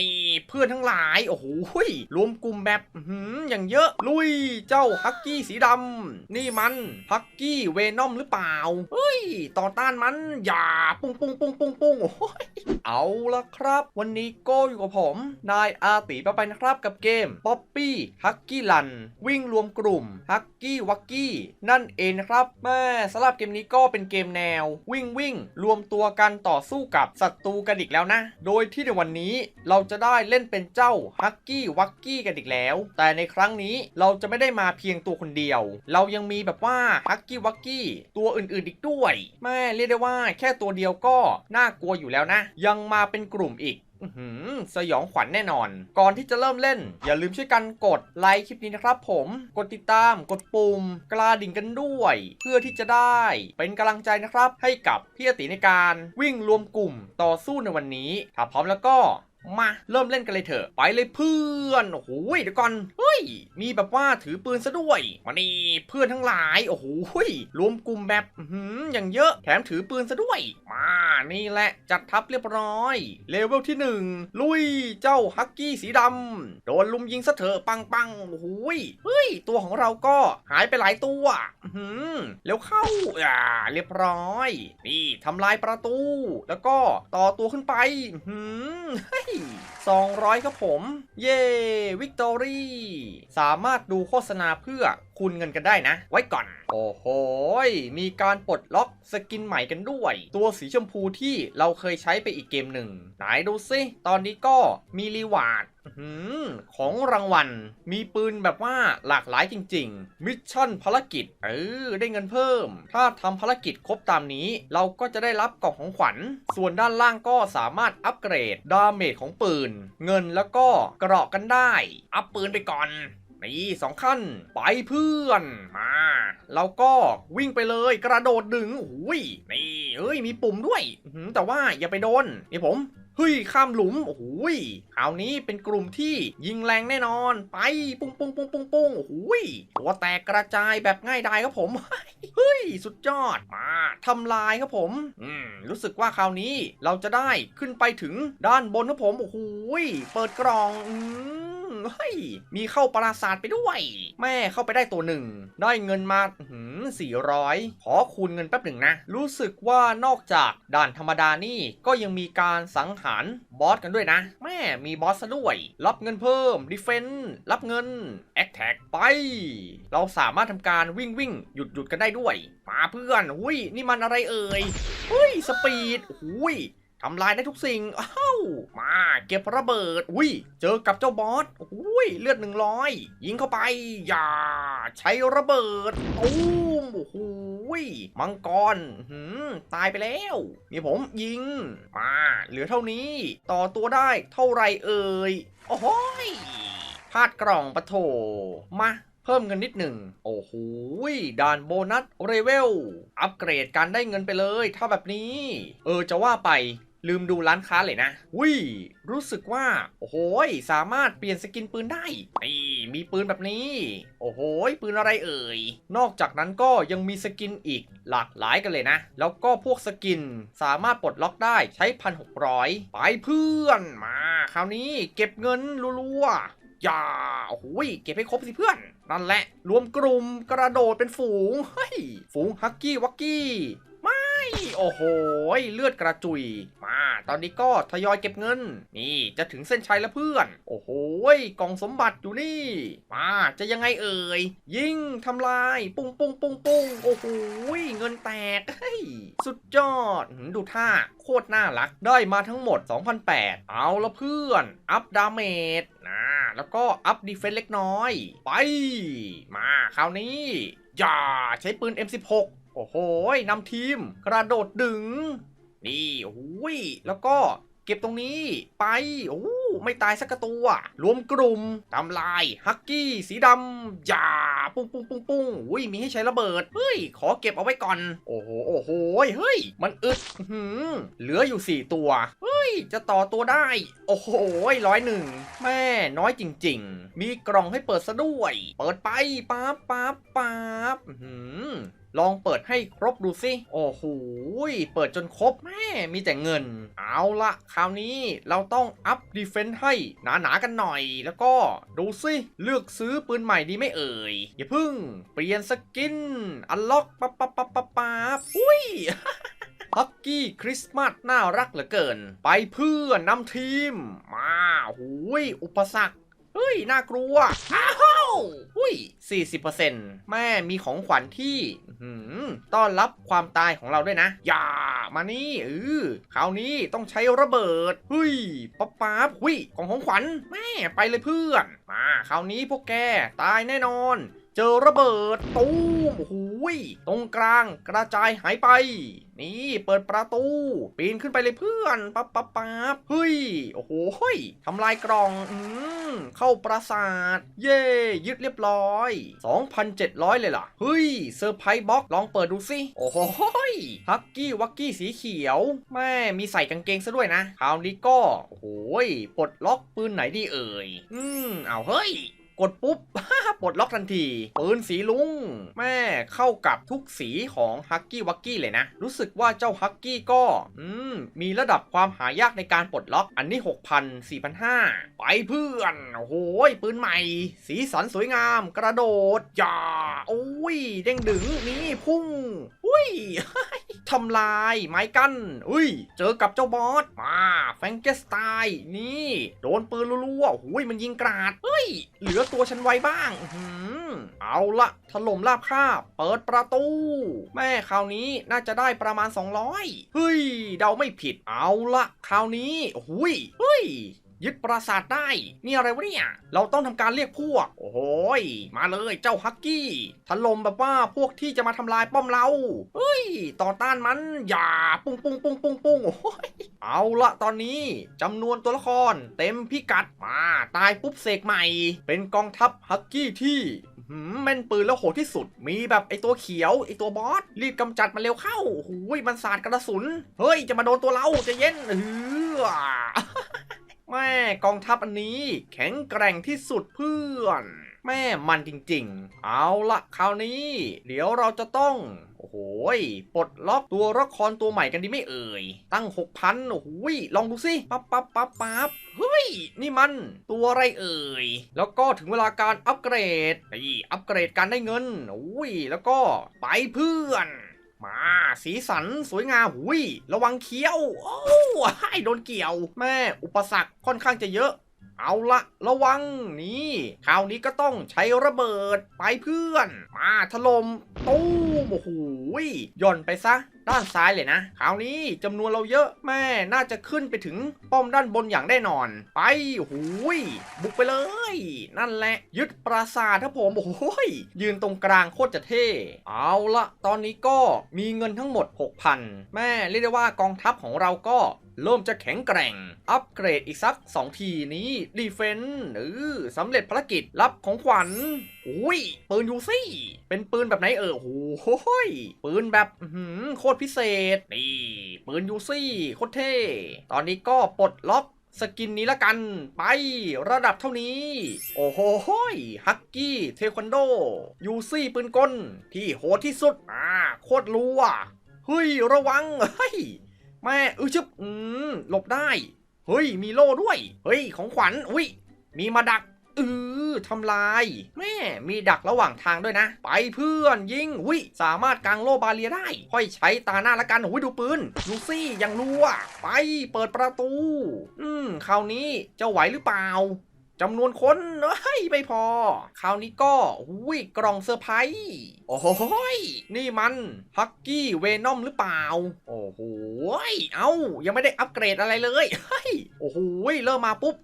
นี่เพื่อนทั้งหลาย โอ้โหรวมกลุ่มแบบอื้อหืออย่างเยอะ ลุยเจ้าฮักกี้สีดำนี่มันฮักกี้เวนอมหรือเปล่า เฮ้ย ต่อต้านมันอย่าปุ้งปุ้งปุ้งปุ้งปุ้งโอ้ยเอาละครับ วันนี้ก็อยู่กับผม นายอาติไปไปนะครับกับเกม Poppy h u c k y Run วิ่งรวมกลุ่ม h u c k y w u c k y นั่นเองนะครับแม่สำหรับเกมนี้ก็เป็นเกมแนว วิ่งวิ่งรวมตัวกันต่อสู้กับศัตรูกันอีกแล้วนะ โดยที่ในวันนี้เราจะได้เล่นเป็นเจ้า h u c k y w u c k y กันอีกแล้ว แต่ในครั้งนี้เราจะไม่ได้มาเพียงตัวคนเดียว เรายังมีแบบว่า h u c k y w u c k y ตัวอื่นๆอีกด้วยแม่เรียกได้ว่าแค่ตัวเดียวก็น่ากลัวอยู่แล้วนะ ยังมาเป็นกลุ่มอีกสยองขวัญแน่นอน ก่อนที่จะเริ่มเล่น อย่าลืมช่วยกันกดไลค์คลิปนี้นะครับผม กดติดตาม กดปุ่ม กระดิ่งกันด้วย เพื่อที่จะได้ เป็นกำลังใจนะครับ ให้กับพี่อติในการวิ่งรวมกลุ่มต่อสู้ในวันนี้ ถ้าพร้อมแล้วก็ มาเริ่มเล่นกันเลยเถอะ ไปเลยเพื่อนโอ้โหเดี๋ยวก่อนเฮ้ย มีแบบว่าถือปืนซะด้วยมานี่เพื่อนทั้งหลายโอ้โหรวมกลุ่มแบบอย่างเยอะแถมถือปืนซะด้วยมา นี่แหละจัดทัพเรียบร้อย เลเวลที่หนึ่งลุยเจ้าฮักกี้สีดำโดนลุมยิงซะเถอะปังปังโอ้โหเฮ้ย ตัวของเราก็หายไปหลายตัวหือเร็วเข้าอ่าเรียบร้อย นี่ทำลายประตู แล้วก็ต่อตัวขึ้นไปอื้อหือเฮ้ยครับผม เย้วิกตอรี่ สามารถดูโฆษณาเพื่อคูณเงินกันได้นะ ไว้ก่อน โอ้โห มีการปลดล็อกสกินใหม่กันด้วย ตัวสีชมพูที่เราเคยใช้ไปอีกเกมหนึ่ง ไหนดูซิ ตอนนี้ก็มีรีวาร์ดของรางวัล มีปืนแบบว่าหลากหลายจริง ๆ มิชชั่นภารกิจ เออ ได้เงินเพิ่ม ถ้าทำภารกิจครบตามนี้ เราก็จะได้รับกล่องของขวัญ ส่วนด้านล่างก็สามารถอัปเกรด ดาเมจของปืน เงินแล้วก็กราะกันได้ อัพปืนไปก่อน นี่สองขั้น ไปเพื่อน มา เราก็วิ่งไปเลยกระโดดดึงโอ้ยนี่เอ้ยมีปุ่มด้วยแต่ว่าอย่าไปโดนนี่ผมเฮ้ยข้ามหลุมโอ้โหยคราวนี้เป็นกลุ่มที่ยิงแรงแน่นอน ไปปุ้งปุ้งปุ้งปุ้งปุ้งโอ้โหยตัวแตกกระจายแบบง่ายดายครับผมเฮ้ยสุดยอดมาทำลายครับผมอืมรู้สึกว่าคราวนี้เราจะได้ขึ้นไปถึงด้านบนครับผมโอ้โหยเปิดกล่องอืม เฮ้ย มีเข้าปราสาทไปด้วย แม่เข้าไปได้ตัวหนึ่ง ได้เงินมาหืมสี่ร้อยขอคูณเงินแป๊บหนึ่งนะ รู้สึกว่านอกจากด่านธรรมดานี่ก็ยังมีการสังหารบอสกันด้วยนะ แม่มีบอสซะด้วย รับเงินเพิ่มดิเฟนรับเงินแอคแท็กไป เราสามารถทำการวิ่งวิ่งหยุดหยุดกันได้ด้วยมาเพื่อนหุยนี่มันอะไรเอ่ยเฮ้ยสปีดหุย ทำลายได้ทุกสิ่งอ้าวมาเก็บระเบิด อุ้ย เจอกับเจ้าบอส อุ้ย เลือดหนึ่งร้อยยิงเข้าไป อย่า ใช้ระเบิดตูมโอ้โหยมังกรหืมตายไปแล้วมีผมยิง มา เหลือเท่านี้ ต่อตัวได้เท่าไรเอ่ย โอ้โหยพลาดกล่องปะโถ มาเพิ่มเงินนิดหนึ่ง โอ้โหยด่านโบนัสเรเวล อัปเกรดการได้เงินไปเลย ถ้าแบบนี้ เออจะว่าไป ลืมดูร้านค้าเลยนะวิรู้สึกว่า โอ้โหสามารถเปลี่ยนสกินปืนได้นี่มีปืนแบบนี้ โอ้โหปืนอะไรเอ่ย นอกจากนั้นก็ยังมีสกินอีกหลากหลายกันเลยนะ แล้วก็พวกสกินสามารถปลดล็อกได้ใช้พันหกร้อยไปเพื่อนมา คราวนี้เก็บเงินรัวๆอย่าโอ้โหเก็บให้ครบสิเพื่อน นั่นแหละ รวมกลุ่มกระโดดเป็นฝูง เฮ้ย ฝูงฮักกี้วักกี้ ไม่ โอ้โห เลือดกระจุย ตอนนี้ก็ทยอยเก็บเงิน นี่จะถึงเส้นชัยแล้วเพื่อน โอ้โหกล่องสมบัติอยู่นี่ มาจะยังไงเอ่ย ยิงทำลาย ปุ้งปุ้งปุ้งปุ้งโอ้โหยเงินแตกเฮ้ยสุดยอดดูท่าโคตรน่ารัก ได้มาทั้งหมด 2,008 เอาละเพื่อน อัพดาเมจนะแล้วก็อัพดีเฟนส์เล็กน้อย ไป มาคราวนี้อย่าใช้ปืน M16 โอ้โหนำทีม กระโดดดึง นี่โอ้ยแล้วก็เก็บตรงนี้ไปโอ้ไม่ตายสักตัวรวมกลุ่มทำลายฮักกี้สีดำอย่าปุ้งปุ้งปุ้งปุ้งอุ้ยมีให้ใช้ระเบิดเฮ้ยขอเก็บเอาไว้ก่อน โอ้โหโอ้โหเฮ้ย มันอึดหือเหลืออยู่ 4 ตัวเฮ้ยจะต่อตัวได้ โอ้โหร้อยหนึ่งแม่น้อยจริง ๆ มีกล่องให้เปิดซะด้วย เปิดไปปั๊บปั๊บปั๊บหือ ลองเปิดให้ครบดูสิ โอ้โห เปิดจนครบแม่มีแต่เงิน เอาละคราวนี้เราต้องอัพดีเฟนต์ให้หนาๆกันหน่อย แล้วก็ดูสิเลือกซื้อปืนใหม่ดีไม่เอ่ย อย่าพึ่ง เปลี่ยนสกิน อันล็อกปั๊บปั๊บปั๊บปั๊บปั๊บอุ้ยฮักกี้คริสต์มาสน่ารักเหลือเกิน ไปเพื่อนนำทีม มาหูยอุปสรรค เฮ้ย น่ากลัวอ้าวหุย 40%แม่มีของขวัญที่หือต้อนรับความตายของเราด้วยนะ อย่ามานี่เออคราวนี้ต้องใช้ระเบิดเฮ้ยป๊าป๊าหุยของของขวัญแม่ไปเลยเพื่อน มาคราวนี้พวกแกตายแน่นอน เจอระเบิดตูมโอ้โหยตรงกลางกระจายหายไป นี่เปิดประตู ปีนขึ้นไปเลยเพื่อนปั๊บปั๊บปั๊บเฮ้ย โอ้โหยทำลายกล่องอืมเข้าปราสาท เย่ยึดเรียบร้อย 2,700 เลยล่ะ เฮ้ยเซอร์ไพรส์บ็อกซ์ลองเปิดดูสิ โอ้โหฮักกี้วักกี้สีเขียว แม่มีใส่กางเกงซะด้วยนะคราวนี้ก็ โอ้โหยปลดล็อกปืนไหนดีเอ่ย อืมเอาเฮ้ย กดปุ๊บ ปลดล็อกทันที ปืนสีลุง แม่เข้ากับทุกสีของฮักกี้วักกี้เลยนะ รู้สึกว่าเจ้าฮักกี้ก็อืมมีระดับความหายากในการปลดล็อกอันนี้ 6,000 4,500 ไปเพื่อน โอ้โหยปืนใหม่ สีสันสวยงาม กระโดดอย่าโอ้ย เด้งดึงนี่พุ่ง อุ้ยทำลายไม้กั้นอุ้ย เจอกับเจ้าบอส มา แฟงเกสไตน์นี่ โดนปืนรัวๆหุยมันยิงกราดเฮ้ย เหลือตัวฉันไว้บ้างหือเอาละถล่มราบคาบ เปิดประตู แม่คราวนี้น่าจะได้ประมาณ 200 เฮ้ย เดาไม่ผิด เอาละคราวนี้หุยเฮ้ย ยึดปราสาทได้ นี่อะไรวะเนี่ย เราต้องทำการเรียกพวก โอ้โหยมาเลยเจ้าฮักกี้ถล่มแบบว่าพวกที่จะมาทำลายป้อมเรา เฮ้ย ต่อต้านมัน อย่า ปุ้งปุ้งปุ้งปุ้งปุ้งโอ้ยเอาละตอนนี้จำนวนตัวละคร เต็มพิกัดมาตายปุ๊บเสกใหม่ เป็นกองทัพฮักกี้ที่หืมแม่นปืนแล้วโหดที่สุด มีแบบไอตัวเขียวไอตัวบอสรีบกำจัดมันเร็วเข้าหูยมันสาดกระสุน เฮ้ยจะมาโดนตัวเราจะเย็นเออ แม่กองทัพอันนี้แข็งแกร่งที่สุดเพื่อน แม่มันจริงๆ เอาละคราวนี้ เดี๋ยวเราจะต้อง โอ้โหปลดล็อกตัวละครตัวใหม่กันดีไม่เอ่ย ตั้ง 6,000 โอ้โหยลองดูสิปั๊บปั๊บปั๊บปั๊บเฮ้ย นี่มันตัวอะไรเอ่ย แล้วก็ถึงเวลาการอัปเกรดนี่อัปเกรดการได้เงินโอ้ยแล้วก็ไปเพื่อน มา สีสันสวยงามหุยระวังเคี้ยว โอ้ให้โดนเกี่ยว แม่อุปสรรคค่อนข้างจะเยอะ เอาละระวังนี่คราวนี้ก็ต้องใช้ระเบิดไปเพื่อน มาถล่มตู้มโอ้โหยหย่อนไปซะ ด้านซ้ายเลยนะ คราวนี้จำนวนเราเยอะแม่น่าจะขึ้นไปถึงป้อมด้านบนอย่างแน่นอน ไปโอ้โหยบุกไปเลย นั่นแหละ ยึดปราสาทครับผมโอ้ยยืนตรงกลางโคตรจะเท่ เอาละตอนนี้ก็มีเงินทั้งหมด 6,000 แม่เรียกได้ว่ากองทัพของเราก็เริ่มจะแข็งแกร่ง อัปเกรดอีกสัก 2 ทีนี้ดีเฟนต์เออสำเร็จภารกิจรับของขวัญอุ้ยปืนยูซี่ เป็นปืนแบบไหนเออโอ้โหยปืนแบบหือโคตรพิเศษ นี่ปืนยูซี่โคตรเท่ ตอนนี้ก็ปลดล็อกสกินนี้ละกันไประดับเท่านี้ โอ้โหยฮักกี้เทควันโด ยูซี่ปืนกล ที่โหดที่สุด อ่า โคตรรัวเฮ้ย ระวัง เฮ้ย แม่เออชึบอืมหลบได้ เฮ้ย มีโล่ด้วย เฮ้ย ของขวัญ อุ้ย มีมาดักเออ ทำลาย แม่มีดักระหว่างทางด้วยนะ ไปเพื่อนยิงอุ้ยสามารถกางโลบาเรียได้ ค่อยใช้ตาหน้าละกันอุ้ยดูปืนลูซี่ยังรัว ไปเปิดประตู อืมคราวนี้จะไหวหรือเปล่าจำนวนคนเฮ้ยไม่พอ คราวนี้ก็อุ้ยกล่องเซอร์ไพรส์โอ้โหยนี่มันฮักกี้เวนอมหรือเปล่า โอ้โหเอ้ายังไม่ได้อัปเกรดอะไรเลยเฮ้ยโอ้โหเริ่มมาปุ๊บ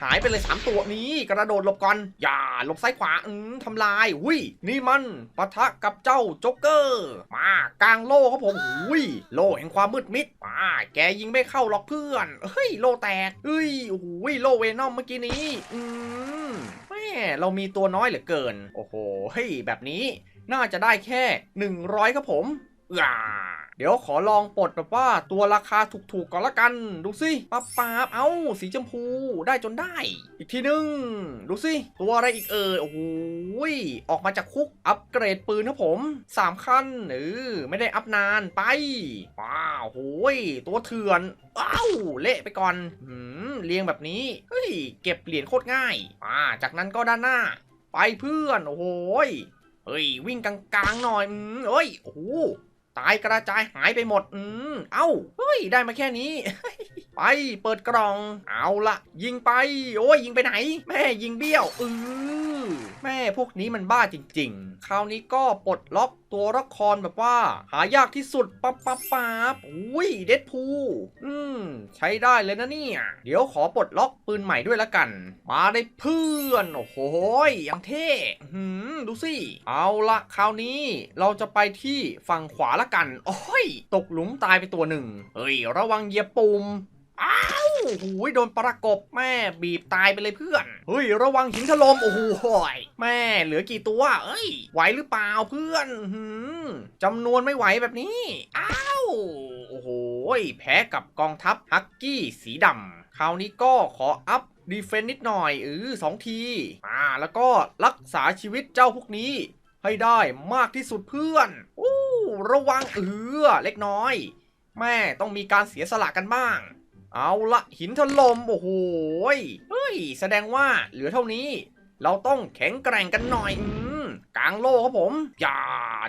หายไปเลย 3 ตัวนี้กระโดดหลบก่อน อย่าหลบซ้ายขวาอืมทำลายอุ้ยนี่มันปะทะกับเจ้าโจ๊กเกอร์ มากลางโล่ครับผมอุ้ยโล่แห่งความมืดมิดมาแกยิงไม่เข้าหรอกเพื่อนเฮ้ยโล่แตกเฮ้ยโอ้โหโล่เวนอมเมื่อกี้นี้ อืมแม่เรามีตัวน้อยเหลือเกิน โอ้โหเฮ้ยแบบนี้ น่าจะได้แค่ 100 ครับผมอ่า เดี๋ยวขอลองปลดแบบว่าตัวราคาถูกๆก่อนละกัน ดูสิปับปั๊บเอ้าสีชมพูได้จนได้ อีกทีหนึง ดูสิ ตัวอะไรอีกเอ่ยโอ้โหยออกมาจากคุกอัปเกรดปืนครับผม 3 ขั้นเออไม่ได้อัพนานไปว้าวโหยตัวเถื่อนอ้าวเละไปก่อนหืมเรียงแบบนี้เฮ้ยเก็บเหรียญโคตรง่ายอ่าจากนั้นก็ด้านหน้า ไปเพื่อนโอ้โหยเฮ้ยวิ่งกลางๆหน่อยอืมเอ้ยโอ้โห ตายกระจายหายไปหมด อืม เอ้า เฮ้ย ได้มาแค่นี้ ไป เปิดกล่อง เอาละ ยิงไป โอ้ย ยิงไปไหน แม่ยิงเบี้ยว อืม แม่พวกนี้มันบ้าจริง ๆ คราวนี้ก็ปลดล็อกตัวละครแบบว่า หายากที่สุดปั๊บปั๊บปั๊บอุ้ยเด็ดพูอืม ใช้ได้เลยนะเนี่ย เดี๋ยวขอปลดล็อกปืนใหม่ด้วยละกัน มาได้เพื่อน โอ้โหยยังเท่หืมดูสิ เอาละคราวนี้เราจะไปที่ฝั่งขวาละกัน โอ้ย ตกหลุมตายไปตัวหนึ่ง เฮ้ย ระวังเหยียบปุ่ม อ้าวโอ้ยโดนประกบแม่บีบตายไปเลยเพื่อนเฮ้ยระวังหินถล่มโอ้โหยแม่เหลือกี่ตัว เอ้ย ไหวหรือเปล่าเพื่อนหืมจำนวนไม่ไหวแบบนี้อ้าวโอ้โหแพ้กับกองทัพฮักกี้สีดำคราวนี้ก็ขออัพดีเฟนนิดหน่อยเออสองทีอ่าแล้วก็รักษาชีวิตเจ้าพวกนี้ ให้ได้มากที่สุดเพื่อนอู้ระวังเออเล็กน้อย แม่ต้องมีการเสียสละกันบ้าง เอาละหินถล่มโอ้โหเฮ้ย แสดงว่าเหลือเท่านี้ เราต้องแข็งแกร่งกันหน่อยกลางโลครับผม อย่า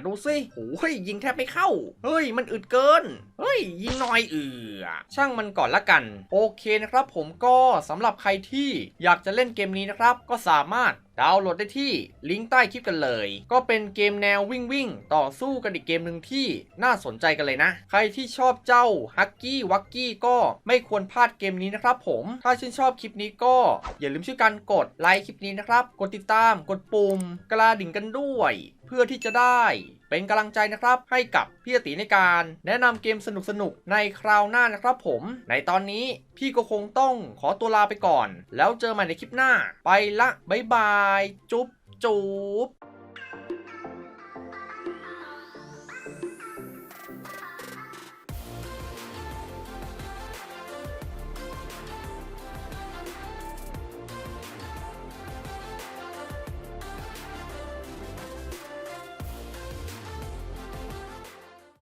ดูสิโอ้ยยิงแทบไม่เข้า เฮ้ย มันอึดเกิน เฮ้ย ยิงหน่อยเอือช่างมันก่อนละกัน โอเคนะครับผมก็สำหรับใครที่อยากจะเล่นเกมนี้นะครับ ก็สามารถดาวน์โหลดได้ที่ลิงก์ใต้คลิปกันเลย ก็เป็นเกมแนววิ่งวิ่งต่อสู้กันอีกเกมหนึ่งที่น่าสนใจกันเลยนะ ใครที่ชอบเจ้าฮักกี้วักกี้ก็ไม่ควรพลาดเกมนี้นะครับผม ถ้าชื่นชอบคลิปนี้ก็อย่าลืมช่วยกันกดไลค์คลิปนี้นะครับ กดติดตาม กดปุ่มกระดิ่งกันด้วยเพื่อที่จะได้เป็นกำลังใจนะครับให้กับพี่ติในการแนะนำเกมสนุกๆในคราวหน้านะครับผม ในตอนนี้พี่ก็คงต้องขอตัวลาไปก่อน แล้วเจอใหม่ในคลิปหน้า ไปละบ๊ายบาย จุ๊บจุ๊บ